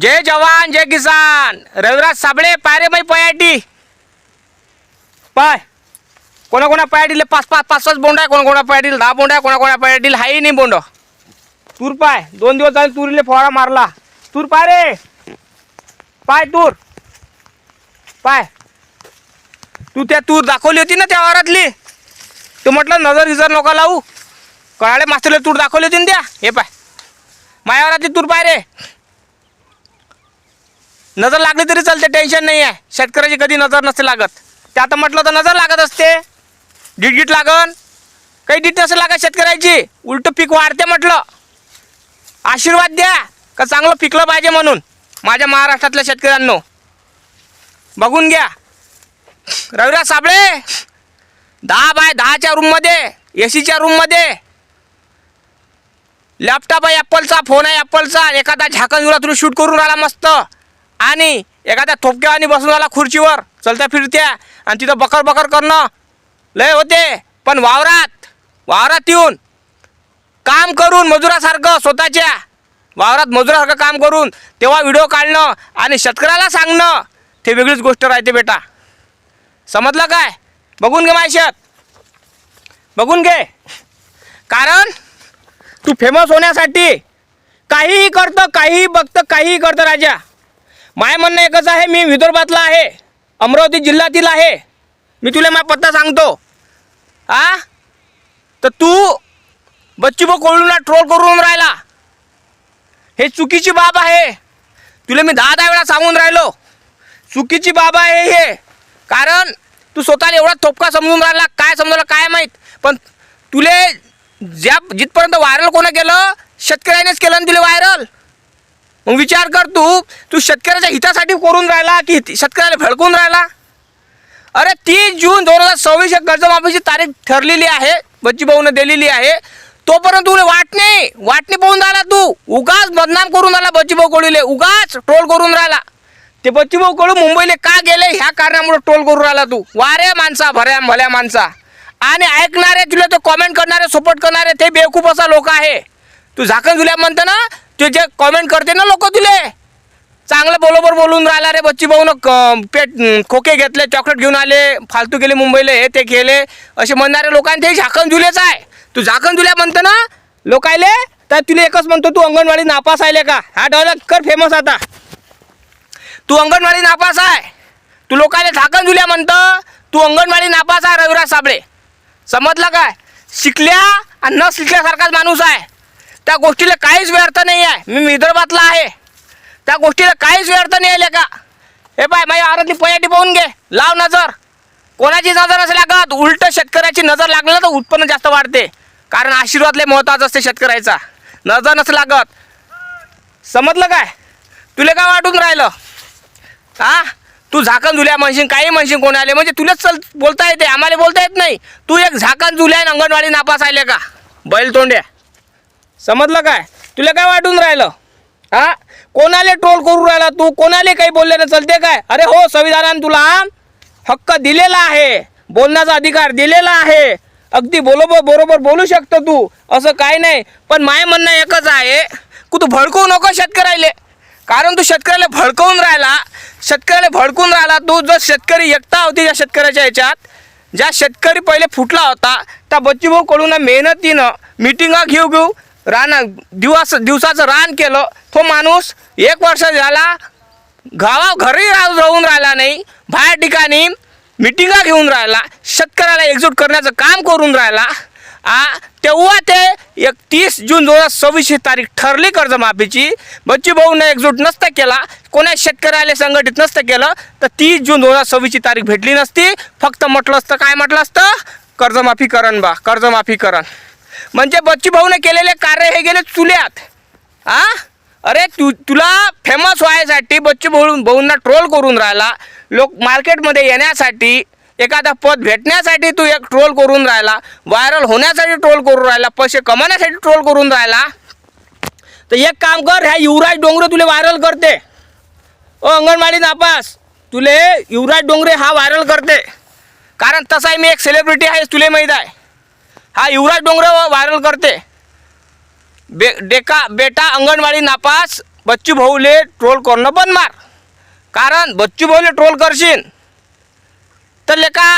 जय जवान जय किसान. रविराज साबळे पायरे मै पयाटी. पाय. कोणा कोणा पयाटीले पाच पाच पाच पाच बोंड आहे कोणा कोणा पयाटील दहा बोंड आहे कोणा कोणा पयाटील हाही नाही बोंड. तूर पाय. दोन दिवस झाले तुरीले फवारा मारला. तूर पाय रे. पाय तूर. पाय. तू त्या तूर दाखवली होती ना त्या वारातली? तू म्हटलं नजर गिजर नका लावू. कळाले मास्तरले तूर दाखवली होती ना त्या? हे पाय. माझ्या वारातली तूर पाय रे. नजर लागली तरी चालते टेन्शन नाही आहे शेतकऱ्याची कधी नजर नसते लागत. ते आता म्हटलं तर नजर लागत असते. डीट लागन. काही डीट नसेल लागत शेतकऱ्याची. उलट पीक वाढते म्हटलं. आशीर्वाद द्या का चांगलं पिकलं पाहिजे म्हणून. माझ्या महाराष्ट्रातल्या शेतकऱ्यांनो. बघून घ्या. रविराज साबळे दहा बाय दहाच्या रूममध्ये ए सीच्या रूममध्ये लॅपटॉप आहे ॲपलचा फोन आहे ॲपलचा एखादा झाकण जुळा तुम्ही शूट करून राहिला मस्त. आणि एखाद्या थोपक्यावानी बसून आला खुर्चीवर. चलत्या फिरत्या. आणि तिथं बकर बकर करणं. लय होते. पण वावरात वावरात येऊन काम करून मजुरासारखं स्वतःच्या वावरात मजुरासारखं काम करून तेव्हा व्हिडिओ काढणं आणि शेतकऱ्याला सांगणं ते वेगळीच गोष्ट राहते बेटा. समजलं काय? बघून घे मायशत बघून घे. कारण तू फेमस होण्यासाठी काहीही करतं काहीही बघतं काहीही करतं राजा. माय म्हणणं एकच आहे मी विदर्भातला आहे अमरावती जिल्ह्यातील आहे. मी तुला माझा पत्ता सांगतो. आ? तर तू बच्चूभाऊ कोळूला ट्रोल करून राहिला. हे चुकीची बाब आहे. तुला मी दहा दहा वेळा सांगून राहिलो. चुकीची बाब आहे हे. कारण तू स्वतःला एवढा थोपका समजून राहिला. काय समजलं काय माहीत? पण तुले ज्या जिथपर्यंत व्हायरल कोणं केलं शेतकऱ्यानेच केलं ना तुला व्हायरल मग विचार कर तू. तू शेतकऱ्याच्या हितासाठी करून राहिला की शेतकऱ्याला फडकून राहिला? अरे तीस जून दोन हजार सव्वीस या कर्जमाफीची तारीख ठरलेली आहे बच्चीभाऊनं दिलेली आहे. तोपर्यंत तुला वाट नाही. वाटणी पाहून राहिला तू. उगाच बदनाम करून राहिला बच्चीभाऊ कळूले. उगाच ट्रोल करून राहिला. ते बच्चूभाऊ कळू मुंबईला का गेले? ह्या कारणामुळे ट्रोल करून राहिला तू. वारे माणसा भऱ्या भल्या माणसा. आणि ऐकणारे तुला ते कॉमेंट करणारे सपोर्ट करणारे ते बेवकूफ असा लोक आहे. तू झाकण झुल्या म्हणतं ना ते जे कॉमेंट करते ना लोक तुले? चांगलं बरोबर बोलून राहिला रे बच्ची भाऊन पेट खोके घेतले चॉकलेट घेऊन आले फालतू गेले मुंबईला हे ते केले. असे म्हणणारे लोकांना ते झाकण झुलेच आहे. तू झाकण झुल्या म्हणतो ना लोकायले तर तुला एकच म्हणतो तू अंगणवाडी नापास आहे का? हा डायलॉग कर फेमस आता. तू अंगणवाडी नापास आहे. तू लोकांना झाकण झुल्या म्हणतं तू अंगणवाडी नापास आहे रविराज साबळे. समजलं काय? शिकल्या आणि न शिकल्यासारखाच माणूस आहे. त्या गोष्टीला काहीच व्यर्थ नाही आहे. मी विदर्भातला आहे. त्या गोष्टीला काहीच व्यर्थ नाही आले का हे पाय माझ्या आरातली पयाटी पाहून घे. लाव नजर. कोणाची नजर असेल लागत उलट शेतकऱ्याची नजर लागलं तर उत्पन्न जास्त वाढते. कारण आशीर्वाद लय महत्त्वाचा असते शेतकऱ्याचा. नजर नसं लागत समजलं काय? तुला काय वाटून राहिलं? हा तू झाकण झुल्या म्हणशील काही म्हणशील कोण आले म्हणजे तुलाच चल बोलता येते. आम्हाला बोलता येत नाही. तू एक झाकण झुल्या आणि अंगणवाडी नापास आले का बैल तोंड्या. समजलं काय? तुला काय वाटून राहिलं? हा? कोणाले ट्रोल करू राहिला तू? कोणाले काही बोलले ना चलते काय? अरे हो संविधानाने तुला हक्क दिलेला आहे. बोलण्याचा अधिकार दिलेला आहे. अगदी बरोबर बरोबर बोलू शकतो तू. असं काय नाही. पण माय म्हणणं एकच आहे की तू भडकवू नको शेतकऱ्याले. कारण तू शेतकऱ्याला भडकवून राहिला. शेतकऱ्याला भडकून राहिला तू. जर शेतकरी एकता होती त्या शेतकऱ्याच्या ह्याच्यात ज्या शेतकरी पहिले फुटला होता त्या बच्चूभाऊ कडून मेहनतीनं मिटिंगा घेऊ घेऊ रान दिवस दिवसाचं रान केलं. तो माणूस एक वर्ष झाला गावा घरी राहून राहून राहिला नाही. बाहेर ठिकाणी मिटिंगा घेऊन राहिला. शेतकऱ्याला एकजूट करण्याचं काम करून राहिला. आ तेव्हा ते एकतीस जून दोन हजार सव्वीसची तारीख ठरली कर्जमाफीची. बच्ची भाऊनं एकजूट नसता केला. कोणा शेतकऱ्याला संघटित नसतं केलं. तर तीस जून दोन हजार सव्वीसची तारीख भेटली नसती. फक्त म्हटलं असतं काय म्हटलं असतं? कर्जमाफी करण बा कर्जमाफी करण म्हणजे बच्ची भाऊने केलेले कार्य हे गेले चुल्यात. आ? अरे तू तुला फेमस व्हायसाठी बच्चू भाऊ भाऊंना ट्रोल करून राहिला. लोक मार्केटमध्ये येण्यासाठी एखादा पद भेटण्यासाठी तू एक ट्रोल करून राहिला. व्हायरल होण्यासाठी ट्रोल करून राहिला. पैसे कमावण्यासाठी ट्रोल करून राहिला. तर एक काम कर ह्या युवराज डोंगरे तुला व्हायरल करते. ओ अंगणवाडी नापास. तुले युवराज डोंगरे हा व्हायरल करते. कारण तसाही मी एक सेलिब्रिटी आहे तुले माहीत आहे. हा युवराज डोंगरे व्हायरल करते. बे डेका बेटा अंगणवाडी नापास बच्चू भाऊले ट्रोल करणं बंद मार. कारण बच्चू भाऊले ट्रोल करशील. तर लेका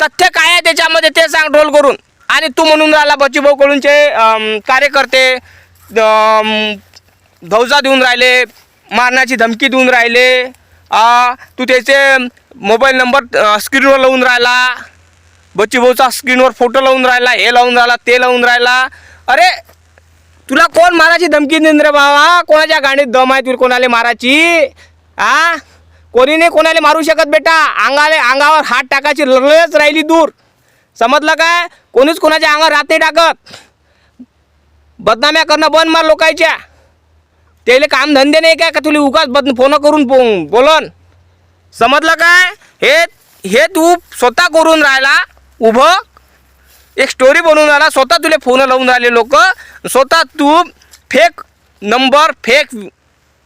तथ्य काय आहे त्याच्यामध्ये ते सांग ट्रोल करून. आणि तू म्हणून राहिला बच्चू भाऊ कडूनचे कार्यकर्ते धौजा देऊन राहिले मारण्याची धमकी देऊन राहिले तू त्याचे मोबाईल नंबर स्क्रीनवर लावून राहिला. बच्चू भाऊचा स्क्रीनवर फोटो लावून राहिला हे लावून राहिला ते लावून राहिला. अरे तुला कोण मारायची धमकी देईन रे बाबा? कोणाच्या गाडीत दम आहे तुला कोणाला मारायची? आ? कोणी नाही कोणाला मारू शकत बेटा? अंगाले अंगावर हात टाकायची लढच राहिली दूर. समजलं काय? कोणीच कोणाच्या अंगावर हात नाही टाकत. बदनाम्या करणं बंद मार लोकांच्या. त्याला काम धंदे नाही काय का तुला उगाच बद फोन करून पो- बोलन? समजलं काय? हे हे तू स्वतः करून राहिला. उभं. एक स्टोरी बनवून राहिला स्वतः तुला फोन लावून राहिले लोक. स्वतः तू फेक नंबर फेक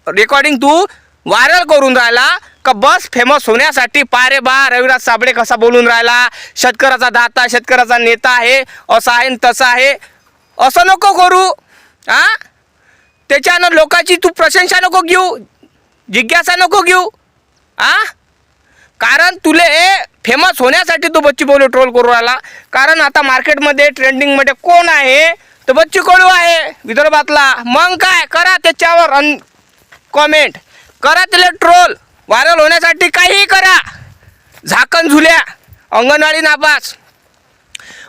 रेकॉर्डिंग तू व्हायरल करून राहिला. का बस फेमस होण्यासाठी पारे बा रविराज साबळे कसा बोलून राहिला. शेतकऱ्याचा दाता शेतकऱ्याचा नेता आहे. असा आहे न तसा आहे. असं नको करू. आ? त्याच्यानं लोकांची तू प्रशंसा नको घेऊ. जिज्ञासा नको घेऊ. आ? कारण तुले फेमस होण्यासाठी तू बच्ची कडू ट्रोल करू राहिला. कारण आता मार्केटमध्ये ट्रेंडिंगमध्ये कोण आहे? तर बच्ची कडू आहे विदर्भातला. मग काय? करा त्याच्यावर अन कॉमेंट करा त्याला ट्रोल व्हायरल होण्यासाठी काहीही करा. झाकण झुल्या. अंगणवाडी नापास.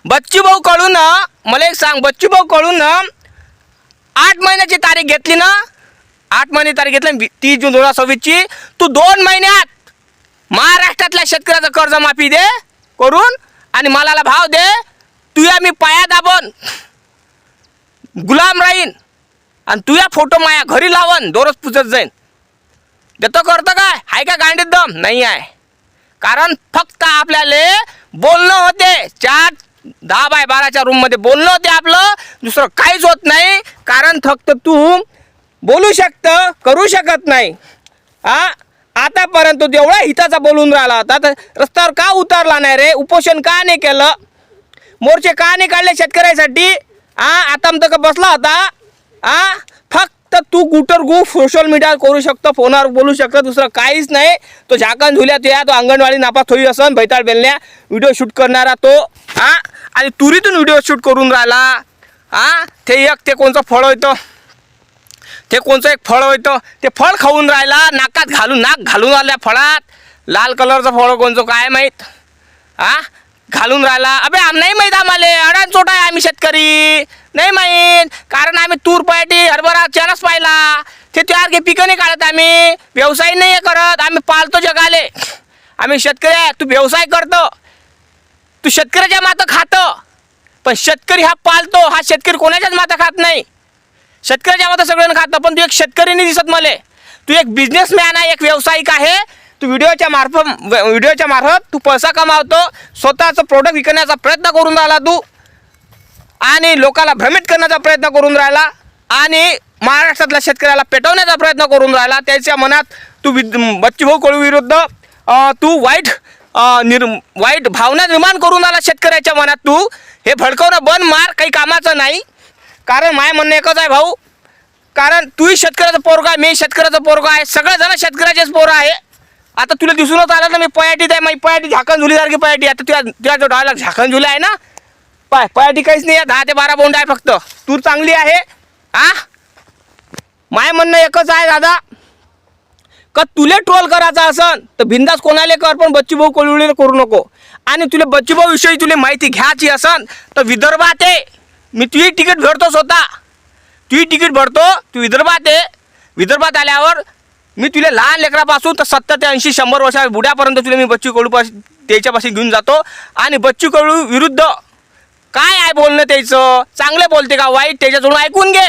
बच्ची भाऊ कडून मला एक सांग. बच्ची भाऊ कडून आठ महिन्याची तारीख घेतली ना? आठ महिने तारीख घेतली ना, तीस जून दोन हजार सव्वीसची. तू दोन महिन्यात महाराष्ट्रातल्या शेतकऱ्याचं कर्ज माफी दे करून आणि मालाला भाव दे. तुया मी पाया दाबन. गुलाम राहीन. आणि तुया फोटो माया घरी लावन. दोरच पुजत जाईन. देतो करतं काय? हाय का गांडीत दम? नाही आहे. कारण फक्त आपल्याला बोलणं होते. चार दहा बाय बाराच्या रूममध्ये बोलणं होते आपलं. दुसरं काहीच होत नाही. कारण फक्त तू बोलू शकतं करू शकत नाही. हा आतापर्यंत तो एवढा हिताचा बोलून राहिला होता तर रस्त्यावर का उतरला नाही रे? उपोषण का नाही केलं? मोर्चे का नाही काढले शेतकऱ्यासाठी? हा आता मग का बसला होता? हा फक्त तू गुटर गु सोशल मीडिया करू शकतो फोनवर बोलू शकतो दुसरं काहीच नाही. तो झाकण झुल्या तुया तो अंगणवाडी नापास होई असन भैताळ बेलण्या व्हिडिओ शूट करणारा तो. हा आणि तुरीतून व्हिडिओ शूट करून राहिला. हा ते एक ते कोणचं फळ होतं? ते कोणचं एक फळ होतं ते फळ खाऊन राहिला नाकात घालून नाक घालून आल्या फळात. लाल कलरचं फळ कोणचं काय माहीत? आ? घालून राहिला. अबे आम नाही माहीत आम्हाला. अडाण चोट आहे आम्ही शेतकरी. नाही माहीत. कारण आम्ही तूर पायटी हरभरा चरस पाहिला. ते त्यासारखे पिकं नाही काढत आम्ही. व्यवसाय नाही आहे करत. आम्ही पालतो जगाले. आम्ही शेतकरी आहे. तू व्यवसाय करतो. तू शेतकऱ्याच्या मातं खातं. पण शेतकरी हा पालतो. हा शेतकरी कोणाच्याच माता खात नाही. शेतकऱ्याच्या मात्र सगळ्यांना खातं पण तू एक शेतकरी नाही दिसत मला. तू एक बिझनेसमॅन आहे एक व्यावसायिक आहे. तू व्हिडिओच्या मार्फत व्हिडिओच्या मार्फत तू पैसा कमावतो स्वतःचं प्रोडक्ट विकण्याचा प्रयत्न करून राहिला तू. आणि लोकांना भ्रमित करण्याचा प्रयत्न करून राहिला. आणि महाराष्ट्रातल्या शेतकऱ्याला पेटवण्याचा प्रयत्न करून राहिला. त्याच्या मनात तू विद बच्चूभाऊ कडू विरुद्ध तू वाईट निर् निर वाईट भावना निर्माण करून आला शेतकऱ्याच्या मनात तू. हे भडकवणं बंद मार काही कामाचं नाही. कारण माय म्हणणं एकच आहे भाऊ. कारण तूही शेतकऱ्याचं पोरगा आहे मी शेतकऱ्याचं पोरगा आहे सगळेजण शेतकऱ्याचेच पोरं आहे. आता तुला दिसूनच आलं ना मी पयाटीत आहे माझी पयाटी झाकण झुलीसारखी पयाटी आता तुझ्या तुझ्या जो झाकण झुली आहे ना पाय पयाटी काहीच नाही आहे दहा ते बारा बोंड आहे फक्त. तूर चांगली आहे आ? माय म्हणणं एकच आहे दादा. का तुले ट्रोल करायचा असन तर बिंदास कोणाला कर पण बच्चूभाऊ कोळवळीला करू नको. आणि तुला बच्चूभाऊ विषयी तुला माहिती घ्यायची असन तर विदर्भात आहे मी तुझी तिकीट भरतो स्वतः. तुझी तिकीट भरतो तू विदर्भात आहे विदर्भात आल्यावर मी तुला लहान लेकरापासून तर सत्तर ते ऐंशी शंभर वर्षा बुड्यापर्यंत तुला मी बच्चू कडू त्याच्यापाशी घेऊन जातो. आणि बच्चू कडू विरुद्ध काय आहे बोलणं त्याचं? चांगले बोलते का वाईट त्याच्याजवळून ऐकून घे.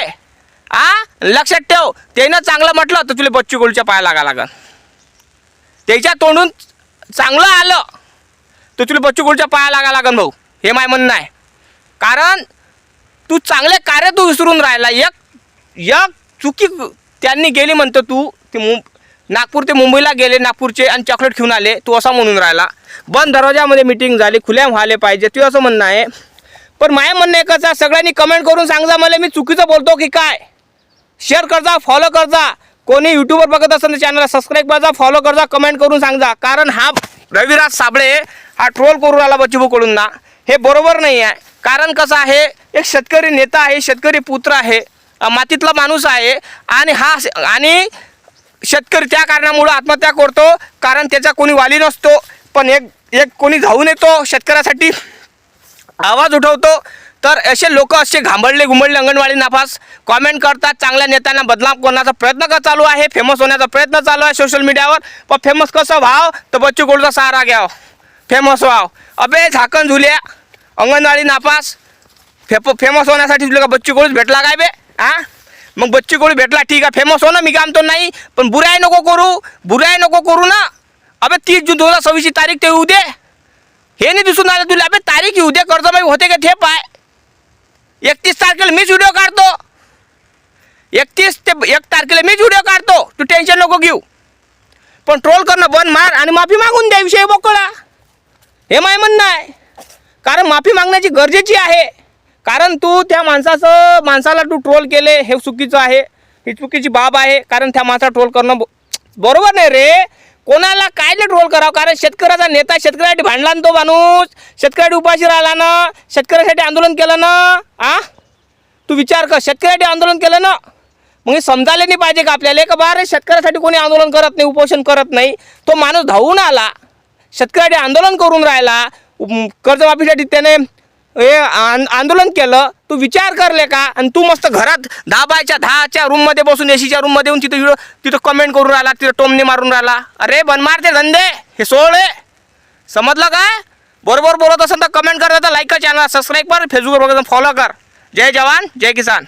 आ? लक्षात ठेव. त्यानं चांगलं म्हटलं तर तुला बच्चू कडूच्या पाया लागा लागन. त्याच्या तोंडून चांगलं आलं तर तुला बच्चू कडूच्या पाया लागा लागन भाऊ. हे माय म्हणणं आहे. कारण तू चांगले कार्य तू विसरून राहिला. एक एक चुकी त्यांनी गेली म्हणतो तू ते मुं नागपूर ते मुंबईला गेले नागपूरचे आणि चॉकलेट घेऊन आले तू असा म्हणून राहिला. बंद दरवाजामध्ये मिटिंग झाली खुल्या व्हायला पाहिजे तू असं म्हणणं आहे. पण माय म्हणणं एकच आहे सगळ्यांनी कमेंट करून सांगा मला मी चुकीचं बोलतो की काय? शेअर करजा फॉलो करजा. कोणी यूट्यूबवर बघत असेल तर चॅनलला सबस्क्राईब करजा फॉलो करजा कमेंट करून सांगा. कारण हा रविराज साबळे हा ट्रोल करून आला बच्चूभाऊकडून ना हे बरोबर नाही आहे. कारण कसं आहे एक शेतकरी नेता आहे शेतकरी पुत्र आहे मातीतला माणूस आहे आणि हा आणि शेतकरी त्या कारणामुळं आत्महत्या करतो कारण त्याचा कोणी वाली नसतो पण एक एक कोणी धावून येतो शेतकऱ्यासाठी आवाज उठवतो तर असे लोक असे घांबडले घुंबडले अंगणवाडी नापास कॉमेंट करतात चांगल्या नेत्यांना बदनाम करण्याचा प्रयत्न का चालू आहे फेमस होण्याचा प्रयत्न चालू आहे सोशल मीडियावर पण फेमस कसं व्हाव तर बच्चू गोडचा सहारा घ्याव फेमस व्हाव. अबे झाकण झुल्या अंगणवाडी नापास. फेप फेमस होण्यासाठी तुला का बच्ची कडूच भेटला काय बे? हा मग बच्ची कोळी भेटला ठीक आहे फेमस हो ना मी काम तर नाही पण बुराई नको करू बुराई नको करू ना. अबे तीस जून दोन हजार सव्वीसची तारीख ते येऊ दे. हे नाही दिसून आलं तुला अबे तारीख येऊ दे कर्जमाई होते का ते पाय. एकतीस तारखेला मीच व्हिडिओ काढतो. एकतीस ते एक तारखेला मीच व्हिडिओ काढतो. तू टेन्शन नको घेऊ. पण ट्रोल करणं बंद मार आणि माफी मागून द्या विषय बोकळा हे माय म्हणणं आहे. कारण माफी मागण्याची गरजेची आहे. कारण तू त्या माणसाचं माणसाला तू ट्रोल केले हे चुकीचं आहे. ही चुकीची बाब आहे कारण त्या माणसाला ट्रोल करणं ब- बरोबर नाही रे. कोणाला कायले ट्रोल करावं? कारण शेतकऱ्याचा नेता शेतकऱ्यासाठी भांडला ना तो माणूस. शेतकऱ्यासाठी उपाशी राहिला ना. शेतकऱ्यासाठी आंदोलन केलं ना. आ? तू विचार कर शेतकऱ्यासाठी आंदोलन केलं ना. मग हे समजायला नाही पाहिजे का आपल्याला? का बा रे शेतकऱ्यासाठी कोणी आंदोलन करत नाही उपोषण करत नाही. तो माणूस धावून आला. शेतकऱ्यासाठी आंदोलन करून राहिला. कर्जमाफीसाठी त्याने हे आंदोलन केलं. तू विचार करले का? आणि तू मस्त घरात दहा बायच्या दहाच्या रूममध्ये बसून एसीच्या रूममध्ये येऊन तिथं तिथं कमेंट करून राहिला तिथं टोमने मारून राहिला. अरे बनमार ते धंदे हे सोळे समजलं काय? बरोबर बोलत असेल तर कमेंट कर तर लाईक कर चॅनल सबस्क्राईब कर फेसबुकवर बघा फॉलो कर. जय जवान जय किसान.